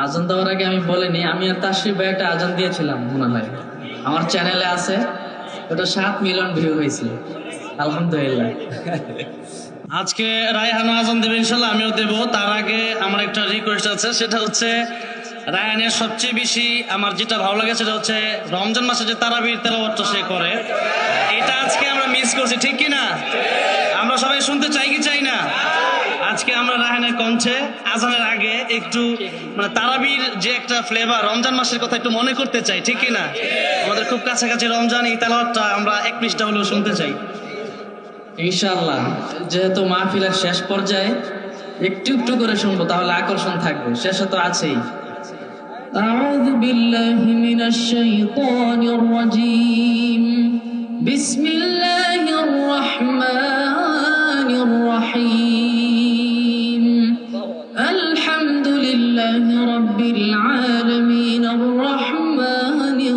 আজান দেওয়ার আগে আমি বলিনি, আমি আর তাশরিফ ভাই একটা আজান দিয়েছিলাম মনে হয় আমার চ্যানেলে আছে, ওটা সাত মিলিয়ন ভিউ হয়েছিল। আলহামদুলিল্লাহ। আজকে রায়হানও আজান দেবে ইনশাল্লাহ, আমিও দেব। তার আগে আমার একটা রিকোয়েস্ট আছে, সেটা হচ্ছে রায়হানের সবচেয়ে বেশি আমার যেটা ভালো লাগে, সেটা হচ্ছে রমজান মাসে যে তারাবির তেলাওয়াতটা সে করে। এটা আজকে আমরা মিস করছি, ঠিক কি না আমরা সবাই শুনতে চাই কি চাই না? আজকে আমরা রায়হানের কণ্ঠে আজানের আগে একটু মানে তারাবির যে একটা ফ্লেভার রমজান মাসের কথা একটু মনে করতে চাই ঠিক কি না আমাদের খুব কাছাকাছি রমজান এই তেলাওয়াতটা আমরা এক পৃষ্ঠা হলেও শুনতে চাই ইনশাআল্লাহ যেহেতু মাহফিলের শেষ পর্যায়ে একটু একটু করে শুনবো তাহলে আকর্ষণ থাকবে শেষে তো আছেই أعوذ بالله من الشيطان الرجيم بسم الله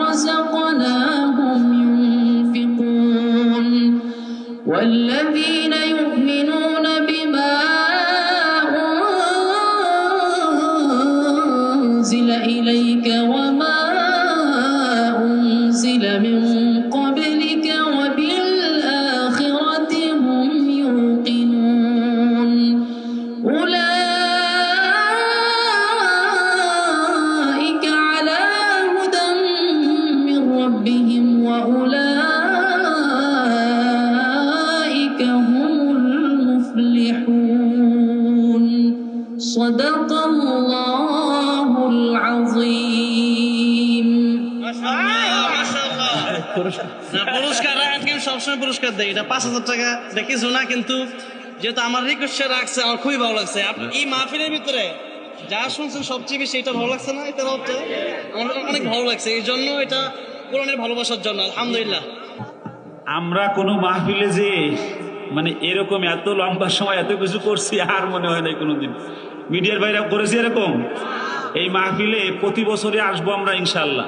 رزقناهم ينفقون والذين هم المفلحون صدق الله العظيم না, পুরস্কার রায়হান কিন্তু সবসময় পুরস্কার দেয় এটা পাঁচ হাজার টাকা দেখিছো না কিন্তু যেহেতু আমার রিকোয়েস্ট রাখছে আমার খুবই ভালো লাগছে আপ- এই মাহফিলের ভিতরে যা শুনছেন সবচেয়ে বেশি এটা ভালো লাগছে না এটা হচ্ছে আমার অনেক ভালো লাগছে এই জন্য এটা কোরআনের ভালোবাসার জন্য আলহামদুলিল্লাহ আমরা কোনো মাহফিলে যে মানে এরকম এত লম্বা সময় এত কিছু করছি, আর মনে হয় না কোনোদিন। মিডিয়ার বাইরে করেছি এরকম? এই মাহফিলে প্রতি বছরে আসব আমরা ইনশাল্লাহ